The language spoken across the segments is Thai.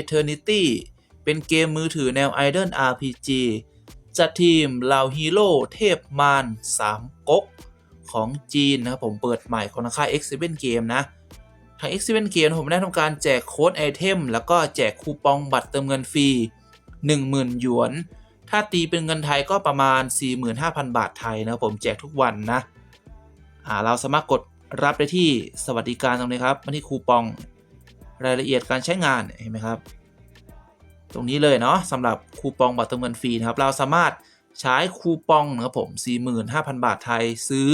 Eternity เป็นเกมมือถือแนว Idol RPG จัดทีมเหล่าฮีโร่เทพมาร3ก๊กของจีนนะครับผมเปิดใหม่ของค่าย X7 Game นะ ทาง X7 Game ผมได้ทำการแจกโค้ดไอเทม แล้วก็แจกคูปองบัตรเติมเงินฟรี 10,000 หยวน ถ้าตีเป็นเงินไทยก็ประมาณ 45,000 บาทไทยนะครับผมแจกทุกวันนะเราสามารถกดรับได้ที่สวัสดิการตรงนี้ครับมาที่คูปอง รายละเอียดการใช้งานเห็นไหมครับ ตรงนี้เลยเนาะสำหรับคูปองบัตรเติมเงินฟรีนะครับ เราสามารถใช้คูปองนะครับผม 45,000 บาทไทยซื้อ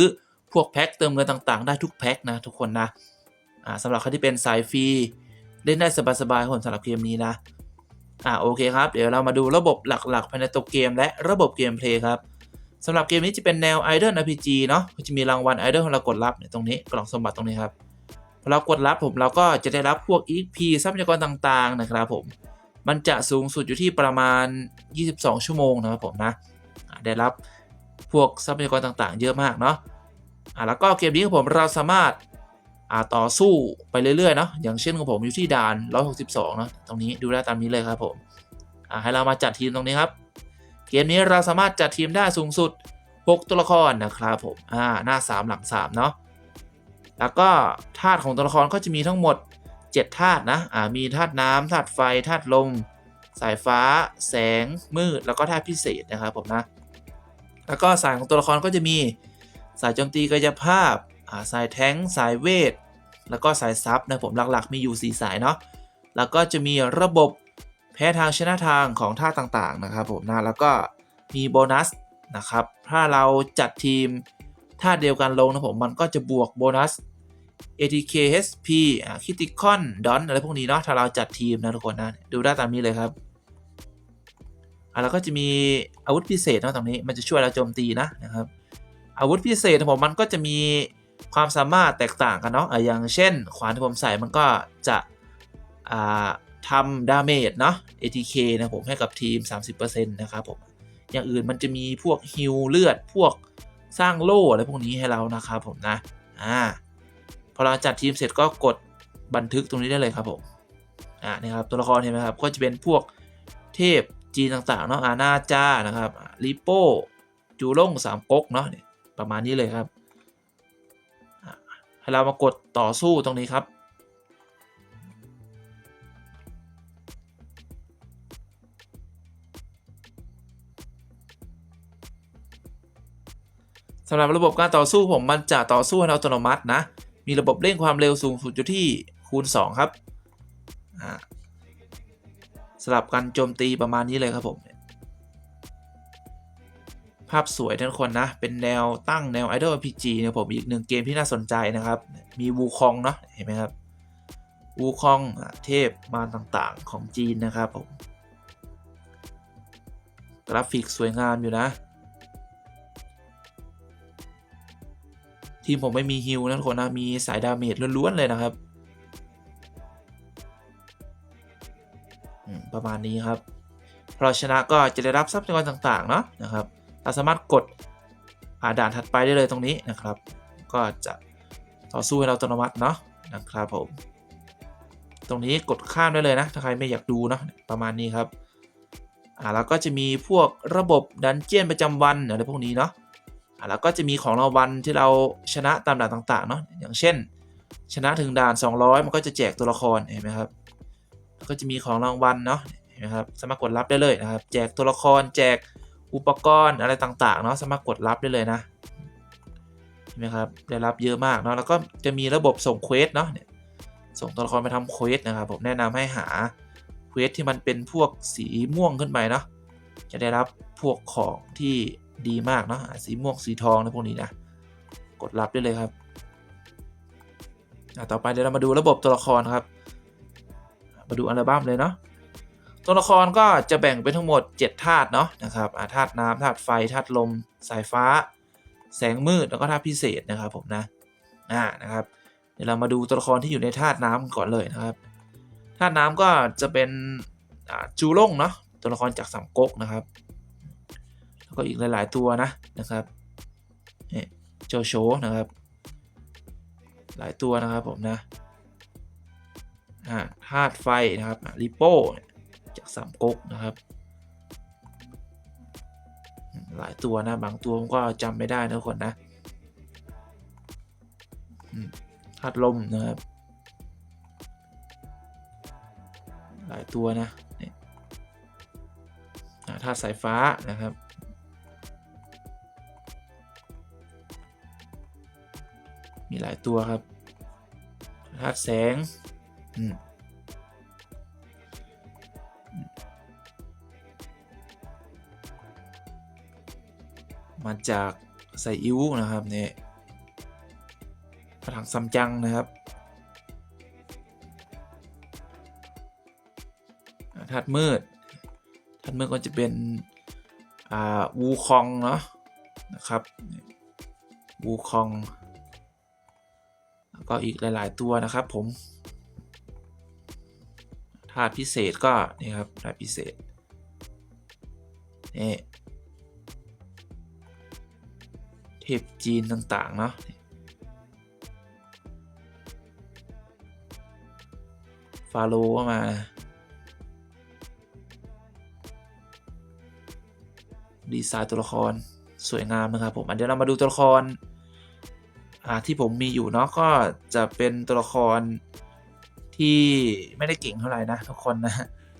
พวกแพ็คเติมเงินต่างๆ ได้ทุกแพ็คนะทุกคนนะสำหรับใครที่เป็นสายฟรีเล่นได้สบายๆครับผมสำหรับเกมนี้นะอ่าโอเคครับ เดี๋ยวเรามาดูระบบหลักๆภายในตัวเกม และระบบเกมเพลย์ครับสำหรับเกมนี้จะเป็นแนว Idol RPG เนาะก็จะมีรางวัล Idol ให้เรากดรับเนี่ยตรงนี้กล่องสมบัติตรงนี้ครับ เรากดรับผมเราก็จะได้รับพวก EP ทรัพยากรต่างๆนะครับผม มันจะสูงสุดอยู่ที่ประมาณ 22 ชั่วโมงนะครับผมนะได้รับพวกทรัพยากรต่างๆ เยอะมากเนาะอ่าแล้วก็เกมนี้ของผมเราสามารถอ่าต่อสู้ไปเรื่อยๆเนาะอย่างเช่นของผมอยู่ที่ด่าน 162เนาะตรงนี้ดูได้ตามนี้เลยครับผมอ่าให้เรามาจัดทีมตรงนี้ครับ เกมนี้เราสามารถจัดทีมได้สูงสุด 6 ตัวละครนะครับผมอ่าหน้า 3 หลัง 3 เนาะ แล้วก็ธาตุของตัวละครก็จะมีทั้งหมด 7ธาตุนะอ่ามีธาตุน้ำธาตุไฟธาตุลม สายฟ้า แสงมืด แล้วก็ธาตุพิเศษนะครับผมนะแล้วก็สายของตัวละครก็จะมีสายโจมตีกายภาพอ่าสายแท้งสายเวท แล้วก็สายซับนะผมหลักๆ มีอยู่ 4 สายเนาะแล้วก็จะมีระบบแพ้ทางชนะทางของธาตุต่างๆนะครับผมนะแล้วก็มีโบนัสนะครับถ้าเราจัดทีม ธาเดียวกันลงนะผมมันก็จะบวกโบนัส ATK HP อ่า Critical Don อะไรพวกนี้เนาะถ้าเราจัดทีมนะทุกคนนะดูได้ตามนี้เลยครับอ่าแล้วก็จะมีอาวุธพิเศษเนาะตรงนี้มันจะช่วยเราโจมตีนะนะครับ อาวุธพิเศษของผมมันก็จะมีความสามารถแตกต่างกันเนาะอ่าอย่างเช่น ขวานที่ผมใส่มันก็จะอ่าทำดาเมจเนาะ ATK นะผมให้กับทีม 30%นะครับผมอย่างอื่นมันจะมีพวกฮิลเลือดพวก สร้างโล่อะไรพวกนี้ให้เรานะครับผมนะอ่าพอเราจัดทีมเสร็จก็กดบันทึกตรงนี้ได้เลยครับผมอ่านี่ครับตัวละครเห็นไหมครับก็จะเป็นพวกเทพจีนต่างๆเนาะอาณาจานะครับลิโป้จูล่งสามก๊กเนาะประมาณนี้เลยครับให้เรามากดต่อสู้ตรงนี้ครับ สำหรับระบบการต่อสู้ผมมันจะต่อสู้อัตโนมัตินะ มีระบบเร่งความเร็วสูงสุดอยู่ที่คูณ 2 ครับสำหรับการโจมตีประมาณนี้เลยครับผม ภาพสวยทุกคนนะ เป็นแนวตั้งแนว Idol RPG เนี่ยผมอีกหนึ่งเกมที่น่าสนใจนะครับ มีวูคองเนาะเห็นไหมครับวูคองเทพมารต่างๆของจีนนะครับผม กราฟิกสวยงามอยู่นะ ทีมผมไม่มีฮิลนะทุกคนนะมีสายดาเมจล้วนๆเลยนะครับประมาณนี้ครับพอชนะก็จะได้รับทรัพยากรต่างๆเนาะนะครับเราสามารถกดอ่าด่านถัดไปได้เลยตรงนี้นะครับ ก็จะต่อสู้ให้เราอัตโนมัติเนาะนะครับผม ตรงนี้กดข้ามได้เลยนะ ถ้าใครไม่อยากดูเนาะประมาณนี้ครับอ่าแล้วก็จะมีพวกระบบดันเจียนประจำวันอะไรพวกนี้เนาะ แล้วก็จะมีของรางวัลที่เราชนะตามด่านต่างๆเนาะอย่างเช่น ชนะถึงด่าน 200 มันก็จะแจกตัวละครเห็นไหมครับแล้วก็จะมีของรางวัลเนาะเห็นไหมครับสามารถกดรับได้เลยนะครับ แจกตัวละคร แจกอุปกรณ์อะไรต่างๆเนาะสามารถกดรับได้เลยนะเห็นไหมครับได้รับเยอะมากเนาะแล้วก็จะมีระบบส่งเควสเนาะส่งตัวละครไปทำเควสนะครับผมแนะนำให้หาเควสที่มันเป็นพวกสีม่วงขึ้นไปเนาะจะได้รับพวกของที่ ดีมากเนาะสีม่วงสีทองนะพวกนี้นะกดรับได้เลยครับอะต่อไปเดี๋ยวเรามาดูระบบตัวละครครับ มาดูอัลบั้มเลยเนาะตัวละครก็จะแบ่งเป็นทั้งหมด 7 ธาตุเนาะนะครับธาตุน้ำธาตุไฟธาตุลม สายฟ้า แสงมืดแล้วก็ธาตุพิเศษนะครับผมนะอ่านะครับ เดี๋ยวเรามาดูตัวละครที่อยู่ในธาตุน้ำก่อนเลยนะครับธาตุน้ำก็จะเป็นจูล่งเนาะตัวละครจากสามก๊กนะครับ ก็อีกหลาย ๆ ตัวนะนะครับเนี่โจโฉนะครับ หลายตัวนะครับผมนะธาตุไฟนะครับริโป้จากสามก๊กนะครับ หลายตัวนะบางตัวผมก็จำไม่ได้นะทุกคนนะธาตุลมนะครับ หลายตัวนะธาตุสายฟ้านะครับ ตัวครับธาตุแสงมมาจากไซอิวนะครับเนี่ยกระถางซัมจังนะครับธาตุมืดธาตุมืดก็จะเป็นอ่าวูคองเนาะนะครับวูคอง ก็อีกหลาย ๆ ตัวนะครับผมธาตุพิเศษก็นี่ครับธาตุพิเศษนี่เทพจีนต่างๆเนาะฟาโรก็มาดีไซน์ตัวละครสวยงามนะครับผมเดี๋ยวเรามาดูตัวละคร ที่ผมมีอยู่เนาะก็จะเป็นตัวละครที่ไม่ได้เก่งเท่าไหร่นะทุกคนนะ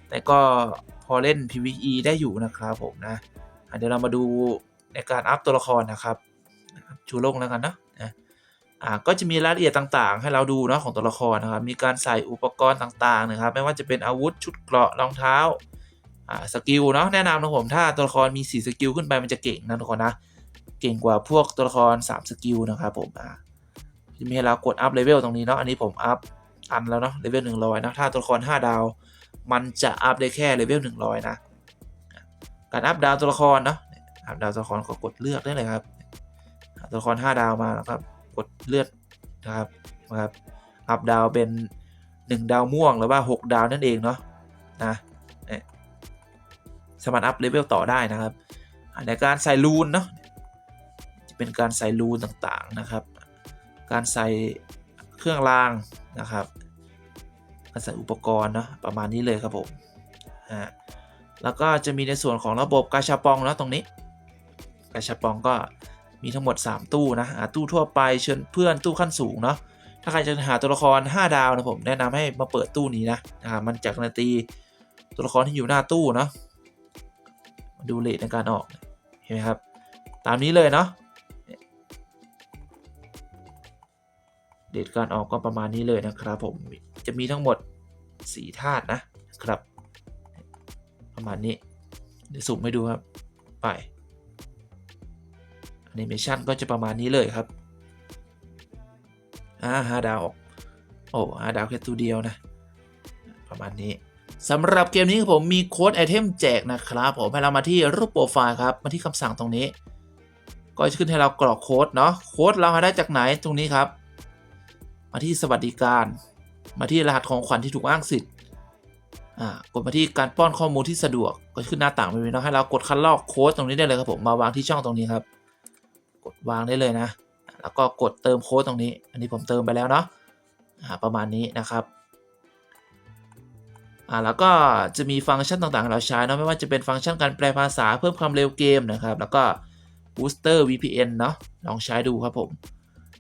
แต่ก็พอเล่น PVE ได้อยู่นะครับผมนะเดี๋ยวเรามาดูในการอัพตัวละครนะครับชูโลงแล้วกันเนาะนะอ่าก็จะมีรายละเอียดต่างๆ ให้เราดูเนาะของตัวละครนะครับ มีการใส่อุปกรณ์ต่างๆนะครับ ไม่ว่าจะเป็นอาวุธชุดเกราะรองเท้าอ่าสกิลเนาะแนะนำนะผมถ้าตัวละครมี 4 สกิลขึ้นไปมันจะเก่งนะทุกคนนะ เก่งกว่าพวกตัวละคร 3 สกิลนะครับผมอ่าจะมีให้เรากดอัพเลเวลตรงนี้เนาะอันนี้ผมอัพอันแล้วเนาะเลเวลหนึ่งร้อยนะถ้าตัวละคร 5 ดาว มันจะอัพได้แค่เลเวลหนึ่งร้อยนะการอัพดาวตัวละครเนาะอัพดาวตัวละครก็กดเลือกได้เลยครับ ตัวละคร 5 ดาวมาแล้วครับกดเลือกนะครับนะครับอัพดาวเป็น 1 ดาวม่วงหรือว่า 6 ดาวนั่นเองเนาะนะสามารถอัพเลเวลต่อได้นะครับในการใส่รูนเนาะ เป็นการใส่รูต่างๆนะครับ การใส่เครื่องรางนะครับการใส่อุปกรณ์เนาะประมาณนี้เลยครับผมอ่าแล้วก็จะมีในส่วนของระบบกาชาปองเนาะตรงนี้ กาชาปองก็มีทั้งหมด 3 ตู้นะตู้ทั่วไปเชิญเพื่อนตู้ขั้นสูงเนาะถ้าใครจะหาตัวละคร 5 ดาวนะผมแนะนำให้มาเปิดตู้นี้นะนะครับมันจาการันตีตัวละครที่อยู่หน้าตู้เนาะดูเลทในการออกเห็นไหมครับ ตามนี้เลยเนาะ เดทการออกก็ประมาณนี้เลยนะครับผมจะมีทั้งหมด 4 ธาตุนะครับ ประมาณนี้ เดี๋ยวสุ่มให้ดูครับ ไปแอนิเมชันก็จะประมาณนี้เลยครับอ่าหาดาวออกโอ้หาดาวแค่ตัวเดียวนะ ประมาณนี้สำหรับเกมนี้ผมมีโค้ดไอเทมแจกนะครับผมให้เรามาที่รูปโปรไฟล์ครับมาที่คำสั่งตรงนี้ ก็จะขึ้นให้เรากรอกโค้ดเนาะโค้ดเราหาได้จากไหนตรงนี้ครับ มาที่สวัสดิการ มาที่รหัสของขวัญที่ถูกอ้างสิทธิ์กดมาที่การป้อนข้อมูลที่สะดวกก็ขึ้นหน้าต่างไปเลยเนาะให้เรากดคัดลอกโค้ดตรงนี้ได้เลยครับผมมาวางที่ช่องตรงนี้ครับ กดวางได้เลยนะ แล้วก็กดเติมโค้ดตรงนี้ อันนี้ผมเติมไปแล้วเนาะประมาณนี้นะครับอ่าแล้วก็จะมีฟังก์ชันต่างๆให้เราใช้เนาะไม่ว่าจะเป็นฟังก์ชันการแปลภาษาเพิ่มความเร็วเกมนะครับ แล้วก็ Booster VPN เนาะลองใช้ดูครับผม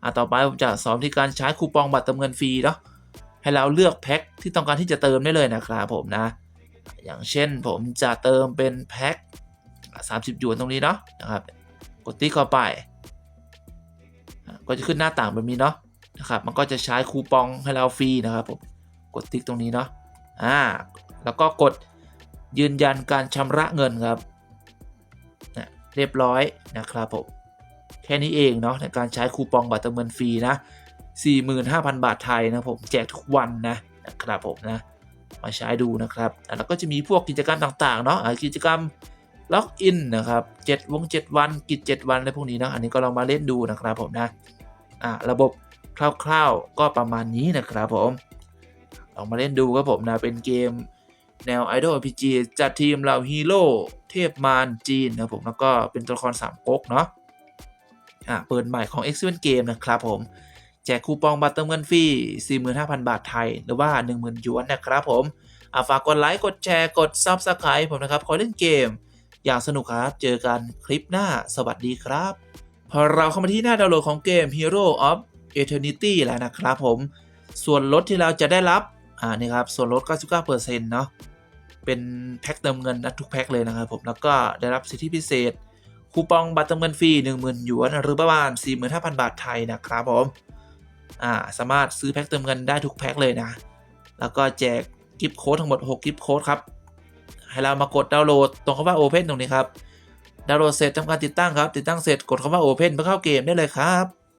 อ่าต่อไปผมจะสอนวิธีการใช้คูปองบัตรเติมเงินฟรีเนาะให้เราเลือกแพ็คที่ต้องการที่จะเติมได้เลยนะครับผมนะ อย่างเช่นผมจะเติมเป็นแพ็คสามสิบหยวนตรงนี้เนาะนะครับ กดติ๊กเข้าไปก็จะขึ้นหน้าต่างแบบนี้เนาะนะครับมันก็จะใช้คูปองให้เราฟรีนะครับผมกดติ๊กตรงนี้เนาะอ่าแล้วก็กดยืนยันการชำระเงินครับนะเรียบร้อยนะครับผม แค่นี้เองเนาะในการใช้คูปองบัตรเติมเงินฟรีนะ 45,000 บาทไทยนะผมแจกทุกวันนะนะครับผมนะมาใช้ดูนะครับแล้วก็จะมีพวกกิจกรรมต่างๆเนาะกิจกรรมล็อกอินนะครับ7วง 7 วันกิจ 7 วันอะไรพวกนี้นะอันนี้ก็ลองมาเล่นดูนะครับผมนะอะระบบคร่าวๆก็ประมาณนี้นะครับผมลองมาเล่นดูครับผมนะเป็นเกมแนว Idol RPG จัดทีมเหล่าฮีโร่เทพมารจีนนะผมแล้วก็เป็นตัวละคร3ก๊กเนาะ อะเปิดใหม่ของ x 1 Game นะครับผม แจกคูปองบัตรเติมเงินฟรี 45,000 บาทไทย หรือว่า 10,000หยวนนะครับผมอะฝากกดไลค์ กดแชร์ กด Subscribe ผมนะครับ ขอเล่นเกม อย่างสนุกครับ เจอกันคลิปหน้า สวัสดีครับ พอเราเข้ามาที่หน้าดาวน์โหลดของเกม Hero of Eternity แล้วนะครับผม ส่วนลดที่เราจะได้รับ อ่า นี่ครับ ส่วนลด 99%เนาะ เป็นแพ็คเติมเงินนะทุกแพ็คเลยนะครับผม แล้วก็ได้รับสิทธิพิเศษ คูปองบัตรเติมเงินฟรี10,000หยวนหรือประมาณ 45,000 บาทไทยนะครับผมอ่าสามารถซื้อแพ็คเติมเงินได้ทุกแพ็คเลยนะ แล้วก็แจกกิฟต์โค้ดทั้งหมด 6 กิฟต์โค้ดครับให้เรามากดดาวน์โหลดตรงคำว่า Open ตรงนี้ครับดาวน์โหลดเสร็จทำการติดตั้งครับ ติดตั้งเสร็จกดคำว่า Open เพื่อเข้าเกมได้เลยครับ